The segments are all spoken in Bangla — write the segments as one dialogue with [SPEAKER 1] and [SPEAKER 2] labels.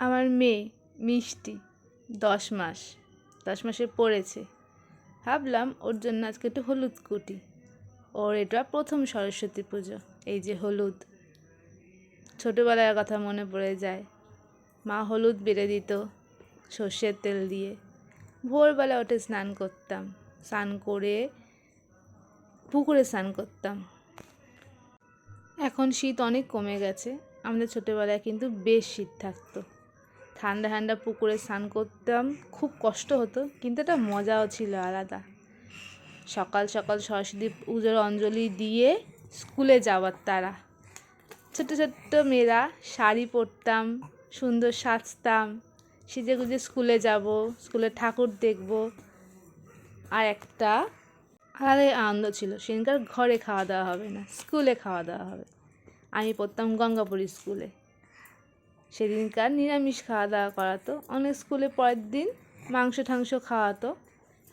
[SPEAKER 1] আমার মেয়ে মিষ্টি, দশ মাস, দশ মাসে পড়েছে। ভাবলাম ওর জন্য আজকে একটু হলুদ কুটি। ওর এটা প্রথম সরস্বতী পুজো, এই যে হলুদ। ছোটোবেলার কথা মনে পড়ে যায়। মা হলুদ বেড়ে দিত সর্ষের তেল দিয়ে। ভোরবেলা উঠে স্নান করতাম, স্নান করে পুকুরে স্নান করতাম। এখন শীত অনেক কমে গেছে, আমাদের ছোটোবেলায় কিন্তু বেশ শীত থাকতো। ঠান্ডা ঠান্ডা পুকুরে স্নান করতাম, খুব কষ্ট হতো, কিন্তু একটা মজাও ছিল আলাদা। সকাল সকাল সরস্বতী পুজোর অঞ্জলি দিয়ে স্কুলে যাওয়ার তারা। ছোট্ট ছোট্ট মেয়েরা শাড়ি পরতাম, সুন্দর সাজতাম, সেজে গুজে স্কুলে যাব, স্কুলে ঠাকুর দেখব। আর একটা আলাদাই আনন্দ ছিল, সেদিনকার ঘরে খাওয়া দাওয়া হবে না, স্কুলে খাওয়া দাওয়া হবে। আমি পড়তাম গঙ্গাপুরী স্কুলে। সেদিনকার নিরামিষ খাওয়া দাওয়া করাতো। অনেক স্কুলে পরের দিন মাংস ঠাংস খাওয়াতো।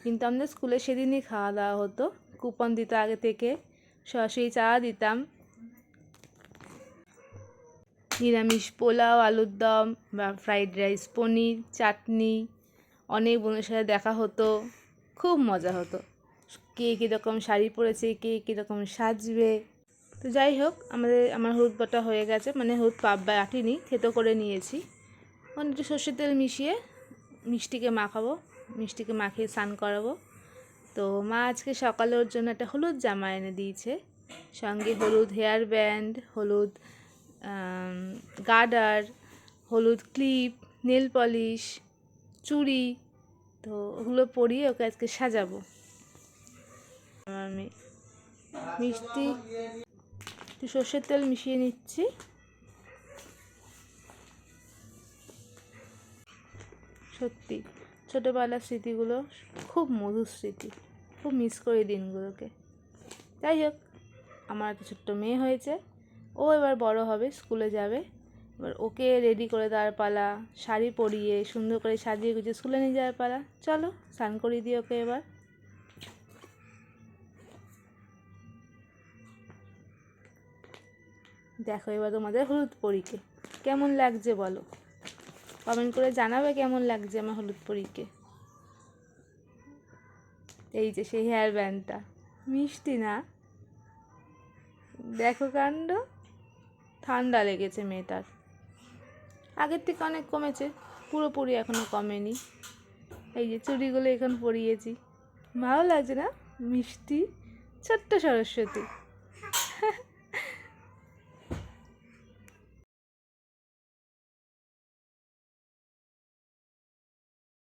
[SPEAKER 1] কিন্তু আমাদের স্কুলে সেদিনই খাওয়া দাওয়া হতো। কুপন দিত আগে থেকে, সরাসরি চা দিতাম। নিরামিষ পোলাও, আলুর দম, বা ফ্রাইড রাইস, পনির, চাটনি, অনেক বন্ধুদের সাথে দেখা হতো। খুব মজা হতো। কে কীরকম শাড়ি পরেছে, কে কীরকম সাজবে। তো যাই হোক, আমাদের, আমার হলুদ বাটা হয়ে গেছে মানে হলুদ পাব্বা আটিনি, থেতো করে নিয়েছি। এখন একটু সর্ষের তেল মিশিয়ে মিষ্টিকে মাখাবো, মিষ্টিকে মাখিয়ে স্নান করাবো। তো মা আজকে সকালে ওর জন্য একটা হলুদ জামা এনে দিয়েছে, সঙ্গে হলুদ হেয়ার ব্যান্ড, হলুদ গার্ডার হলুদ ক্লিপ, নেল পলিশ, চুড়ি, তো ওগুলো পরিয়ে ওকে আজকে সাজাবো। আমি মিষ্টি একটু সর্ষের তেল মিশিয়ে নিচ্ছি। সত্যি, ছোটোবেলার স্মৃতিগুলো খুব মধুর স্মৃতি, খুব মিস করি দিনগুলোকে। যাই হোক, আমার একটা ছোট্ট মেয়ে হয়েছে, ও এবার বড় হবে, স্কুলে যাবে। এবার ওকে রেডি করে দেওয়ার পালা, শাড়ি পরিয়ে সুন্দর করে সাজিয়ে গুছিয়ে স্কুলে নিয়ে যাওয়ার পালা। চলো, স্নান করিয়ে দিই ওকে এবার। দেখো এবার তোমাদের হলুদ পরীকে। কেমন লাগছে বলো? কমেন্ট করে জানাবে কেমন লাগছে আমার হলুদ পরীকে। এই যে সেই হেয়ার ব্যান্ডটা মিষ্টি না? দেখো কাণ্ড। ঠান্ডা লেগেছে মেয়েটার। আগের থেকে অনেক কমেছে, পুরোপুরি এখনও কমেনি। এই যে চুড়িগুলো এখন পরিয়েছি। ভালো লাগছে না? মিষ্টি, ছোট্ট সরস্বতী।